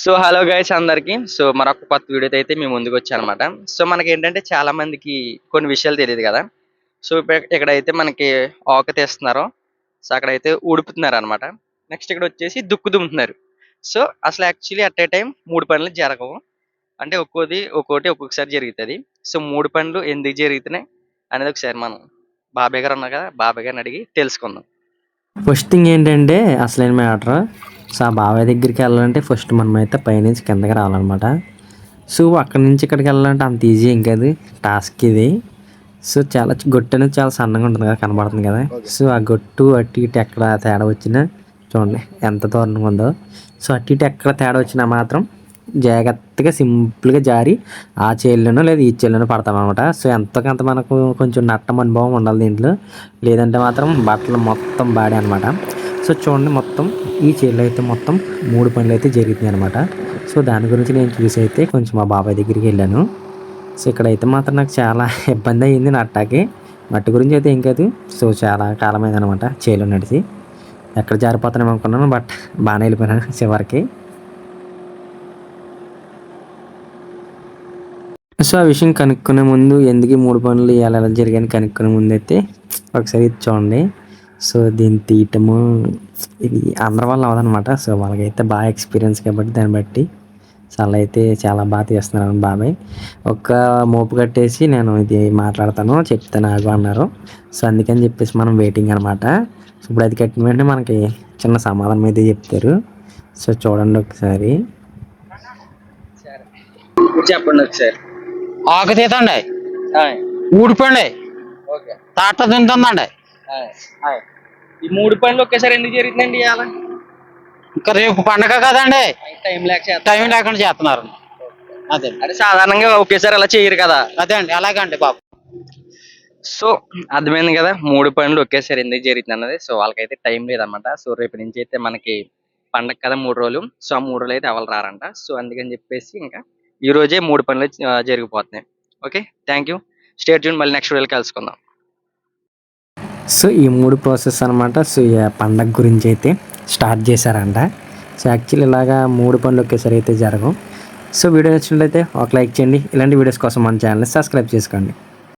So hello guys అందరికి. So మరొక కొత్త వీడియోతో అయితే మేము ముందుకు వచ్చానమాట. సో మనకి ఏంటంటే చాలా మందికి కొన్ని విషయాలు తెలియదు కదా. సో ఇక్కడైతే మనకి ఆక తీస్తున్నారు. సో అక్కడైతే ఉడుపుతున్నారు అనమాట నెక్స్ట్ ఇక్కడ వచ్చేసి దుక్కు దుమ్ముతున్నారు. సో అసలు యాక్చువల్లీ అట్ ఏ టైం మూడు పనులు జరగవు. అంటే ఒక్కోది ఒక్కోటి ఒక్కొక్కసారి జరుగుతుంది. సో మూడు పనులు ఎందుకు జరుగుతున్నాయి అనేది ఒకసారి మనం బాబాయ్ గారు ఉన్నారు కదా బాబాయ్ గారిని అడిగి తెలుసుకుందాం. ఫస్ట్ థింగ్ ఏంటంటే అసలైన మ్యాటర్ సో ఆ బాబాయ్ దగ్గరికి వెళ్ళాలంటే ఫస్ట్ మనం అయితే పైనుంచి కిందకి రావాలన్నమాట. సో అక్కడి నుంచి ఇక్కడికి వెళ్ళాలంటే అంత ఈజీ ఏం కాదు. టాస్క్ ఇది. సో చాలా గొట్టు అనేది చాలా సన్నగా ఉంటుంది కదా కనబడుతుంది కదా. సో ఆ గొట్టు అటు ఇటు ఎక్కడ తేడా వచ్చినా చూడండి ఎంత దూరంగా ఉందో. సో అటు ఇటు ఎక్కడ తేడా వచ్చినా మాత్రం జాగ్రత్తగా సింపుల్గా జారి ఆ చేల్లోనో లేదా ఈ చేల్లోనో పడతామన్నమాట సో ఎంతకంత మనకు కొంచెం నట్టం అనుభవం ఉండాలి దీంట్లో. లేదంటే మాత్రం బట్టలు మొత్తం బాడే అనమాట సో చూడండి మొత్తం ఈ చేల్లో అయితే మొత్తం మూడు పనులు అయితే జరుగుతున్నాయి అనమాట సో దాని గురించి నేను చూసి అయితే కొంచెం మా బాబాయ్ దగ్గరికి వెళ్ళాను. సో ఇక్కడైతే మాత్రం నాకు చాలా ఇబ్బంది అయ్యింది నట్టాకి మట్టి గురించి అయితే ఏం కాదు. సో చాలా కాలమైంది అనమాట చేలో నడిచి. ఎక్కడ జారిపోతానేమో అనుకున్నాను బట్ బాగానే వెళ్ళిపోయినాను చివరికి. సో ఆ విషయం కనుక్కునే ముందు ఎందుకు మూడు పనులు ఎలా ఎలా జరిగాయని కనుక్కునే ముందు అయితే ఒకసారి చూడండి. సో దీన్ని తీయటము ఇది అందరి వల్ల అవ్వదనమాట సో వాళ్ళకైతే బాగా ఎక్స్పీరియన్స్ కాబట్టి దాన్ని బట్టి సో అలా అయితే చాలా బాగా తీస్తున్నారు బాబాయ్. ఒక్క మోపు కట్టేసి నేను ఇది మాట్లాడతాను చెప్తాను ఆగు అన్నారు. సో అందుకని చెప్పేసి మనం వెయిటింగ్ అనమాట సో ఇప్పుడు అది కట్టిన వెంటనే మనకి చిన్న సమాధానం అయితే చెప్తారు. సో చూడండి ఒకసారి. చెప్పండి ఒకసారి. ఆకు తీతండి. ఊడిపోండి ఓకే. తాట తింటుందండి. ఈ మూడు పనులు ఒకేసారి ఎందుకు జరుగుతుందండి ఇవాళ? ఇంకా రేపు పండగ కదండి. టైం లేక టైం లేకుండా చేస్తున్నారు. అదే. అంటే సాధారణంగా ఒకేసారి అలా చేయరు కదా. అదే అండి అలాగండి బాబు. సో అర్థమైంది కదా మూడు పనులు ఒకేసారి ఎందుకు జరుగుతుంది అన్నది. సో వాళ్ళకైతే టైం లేదన్నమాట. సో రేపు నుంచి అయితే మనకి పండగ కదా మూడు రోజులు. సో ఆ మూడు రోజులు అయితే ఎవరు రారంట. సో అందుకని చెప్పేసి ఇంకా ఈ రోజే మూడు పనులు జరిగిపోతున్నాయి. Okay thank you. స్టేట్ జూన్ మళ్ళీ నెక్స్ట్ వీడియోలో కలుసుకుందాం. సో ఈ మూడు ప్రాసెస్ అనమాట సో ఈ పండగ గురించి అయితే స్టార్ట్ చేశారంట. సో యాక్చువల్లీ ఇలాగా మూడు పనులు ఒకేసారి అయితే జరగవు. సో వీడియో నచ్చినట్లయితే ఒక లైక్ చేయండి. ఇలాంటి వీడియోస్ కోసం మన ఛానల్ని సబ్స్క్రైబ్ చేసుకోండి.